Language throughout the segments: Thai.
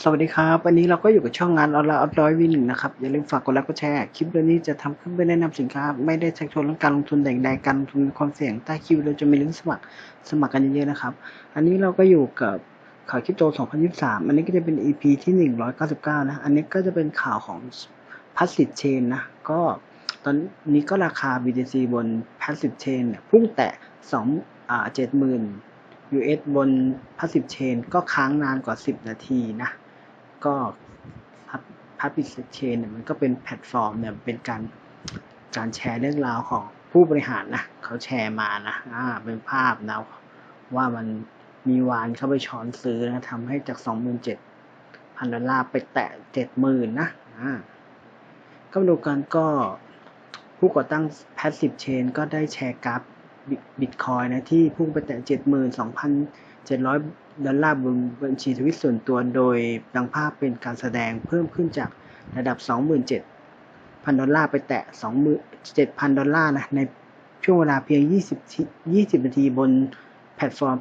สวัสดีครับ วันนี้เราก็อยู่กับช่องงานออนไลน์ออนร้อยวินนะครับ อย่าลืมฝากกดไลค์กดแชร์ คลิปวิดีโอนี้จะทำขึ้นเพื่อแนะนำสินค้า ไม่ได้ชักชวนเรื่องการลงทุนใดๆการลงทุนมีความเสี่ยงใต้คลิปเราจะมีลิงก์สมัครสมัครกันเยอะๆนะครับ อันนี้เราก็อยู่กับข่าวคริปโต 2023 อันนี้ก็จะเป็น EP ที่ 199 นะ อันนี้ก็จะเป็นข่าวของ Passive Chain นะ ก็ตอนนี้ก็ราคา BTC บน Passive Chain เนี่ยพุ่งแตะ2อ่า70,000 US บน Passive Chain ก็ค้างนานกว่า 10 นาทีนะ ก็พับบิสเชนเนี่ยมันก็เป็นแพลตฟอร์มเนี่ยเป็นการการแชร์เรื่องราวของผู้บริหารนะเขาแชร์มานะอ่าเป็นภาพนะว่ามันมีวานเข้าไปช้อนซื้อนะทำให้จาก 27,000 ดอลลาร์ไปแตะ 70,000 นะอ่าก็มาดูกันก็ผู้ก่อตั้ง Passive Chain ก็ได้แชร์กราฟ บิตคอยนะที่พุ่งไปแตะ 72,700 ดอลลาร์บนบัญชีทวิตส่วนตัวโดยดังภาพเป็นการแสดงเพิ่มขึ้นจากระดับ 27,000 ดอลลาร์ไปแตะ 27,000 ดอลลาร์นะในช่วงเวลาเพียง 20 20 นาทีบนแพลตฟอร์ม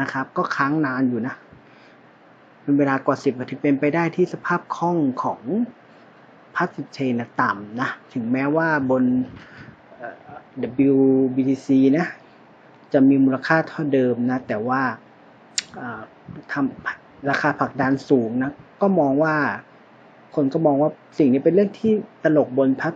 นะครับ ก็ค้างนานอยู่นะ เป็นเวลากว่า 10 นาทีเป็นไปได้ที่สภาพคล่องของพัสเชนต่ำนะ ถึงแม้ว่าบน WBTC นะจะมีมูลค่าเท่าเดิมนะ แต่ว่าทำราคาผักดันสูงนะ ก็มองว่า คนก็มองว่าสิ่งนี้เป็นเรื่องที่ตลกบนพัด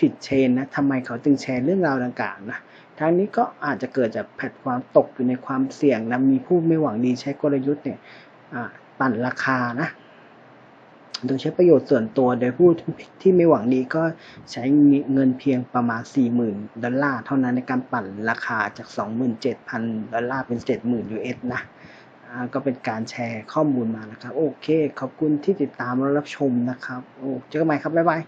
ผิดเชนนะทำไมเขาจึงแชร์เรื่องราวดังกล่าวนะทั้งนี้ก็อาจจะเกิดจากแพลตฟอร์มตกอยู่ในความเสี่ยงนะมีผู้ไม่หวังดีใช้กลยุทธ์เนี่ยปั่นราคานะ โดยใช้ประโยชน์ส่วนตัวโดยผู้ที่ไม่หวังดีก็ใช้เงินเพียงประมาณ 40,000 ดอลลาร์เท่านั้นในการปั่นราคาจาก 27,000 ดอลลาร์เป็น 70,000 US นะก็เป็นการแชร์ข้อมูลมานะครับ โอเค ขอบคุณที่ติดตามและรับชมนะครับ โอ้เจอกันใหม่ครับ บ๊ายบาย